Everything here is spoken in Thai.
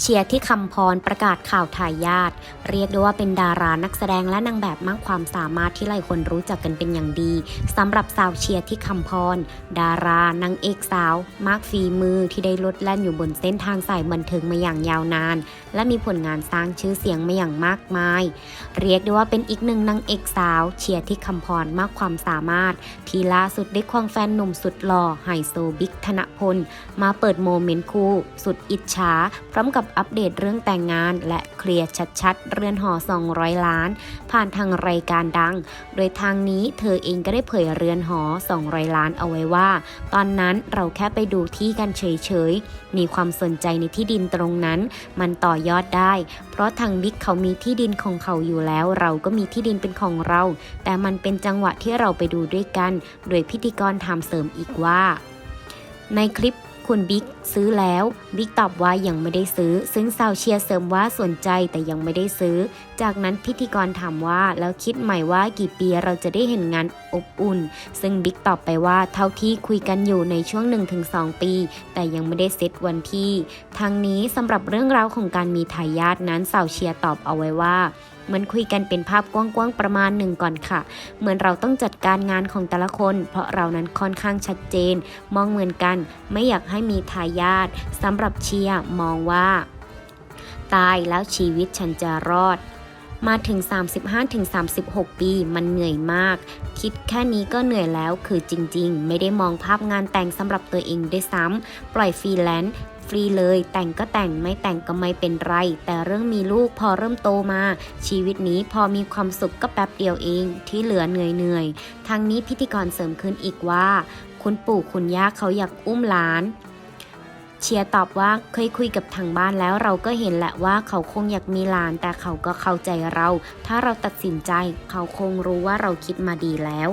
เชียร์ที่คำพรประกาศข่าวถ่ายญาติเรียกได้ว่าเป็นดารานักแสดงและนางแบบมากความสามารถที่หลายคนรู้จักกันเป็นอย่างดีสำหรับสาวเชียร์ที่คำพร ดารานางเอกสาว มากฝีมือที่ได้ลดแล่นอยู่บนเส้นทางสายบันเทิงมาอย่างยาวนาน และมีผลงานสร้างชื่อเสียงมาอย่างมากมาย เรียกได้ว่าเป็นอีกหนึ่งนางเอกสาว เชียร์ที่คำพรมากความสามารถ ที่ล่าสุดได้ควงแฟนหนุ่มสุดหล่อไฮโซบิ๊กธนพลมาเปิดโมเมนต์คู่ สุดอิจฉาพร้อมกับอัปเดตเรื่องแต่งงาน และเคลียร์ชัดๆ เรือนหอ 200 ล้าน ผ่านทางรายการดัง โดยทางนี้เธอเองก็ได้เผยเรือนหอ 200 ล้านเอาไว้ว่า ตอนนั้นเราแค่ไปดูที่กันเฉยๆ มีความสนใจในที่ดินตรงนั้น มันต่อยอดได้ เพราะทางบิ๊กเขามีที่ดินของเขาอยู่แล้ว เราก็มีที่ดินเป็นของเรา แต่มันเป็นจังหวะที่เราไปดูด้วยกัน โดยพิธีกรถามเสริมอีกว่า ในคลิป คุณบิ๊กซื้อแล้ว บิ๊กตอบว่ายังไม่ได้ซื้อ ซึ่งสาวเชียร์เสริมว่าสนใจแต่ยังไม่ได้ซื้อ จากนั้นพิธีกรถามว่าแล้วคิดใหม่ว่ากี่ปีเราจะได้เห็นงานอบอุ่น ซึ่งบิ๊กตอบไปว่าเท่าที่คุยกันอยู่ในช่วง 1-2 ปี แต่ยังไม่ได้เซตวันที่ทางนี้สำหรับเรื่องราวของการมีทายาทนั้นสาวเชียร์ตอบเอาไว้ว่า มือนคุยกันเป็นภาพกว้างๆประมาณหนึ่งก่อนค่ะ เหมือนเราต้องจัดการงานของแต่ละคน เพราะเรานั้นค่อนข้างชัดเจน มองเหมือนกัน ไม่อยากให้มีทายาทสำหรับเชียร์มองว่า ตายแล้วชีวิตฉันจะรอดมาถึง 35-36 ปี มันเหนื่อยมาก คิดแค่นี้ก็เหนื่อยแล้ว คือจริง ๆ ไม่ได้มองภาพงานแต่งสำหรับตัวเองด้วยซ้ำ ปล่อยฟรีแลนซ์ ฟรีเลย แต่งก็แต่งไม่แต่งก็ไม่เป็นไร แต่เรื่องมีลูกพอเริ่มโตมา ชีวิตนี้พอมีความสุขก็แป๊บเดียวเองที่เหลือเหนื่อยเหนื่อยๆทางนี้พิธีกรเสริมขึ้นอีกว่า คุณปู่คุณย่าเขาอยากอุ้มหลานเชียร์ตอบว่าเคยคุยกับทางบ้านแล้วเราก็เห็นแหละว่าเขาคงอยากมีหลาน แต่เขาก็เข้าใจเรา ถ้าเราตัดสินใจ เขาคงรู้ว่าเราคิดมาดีแล้ว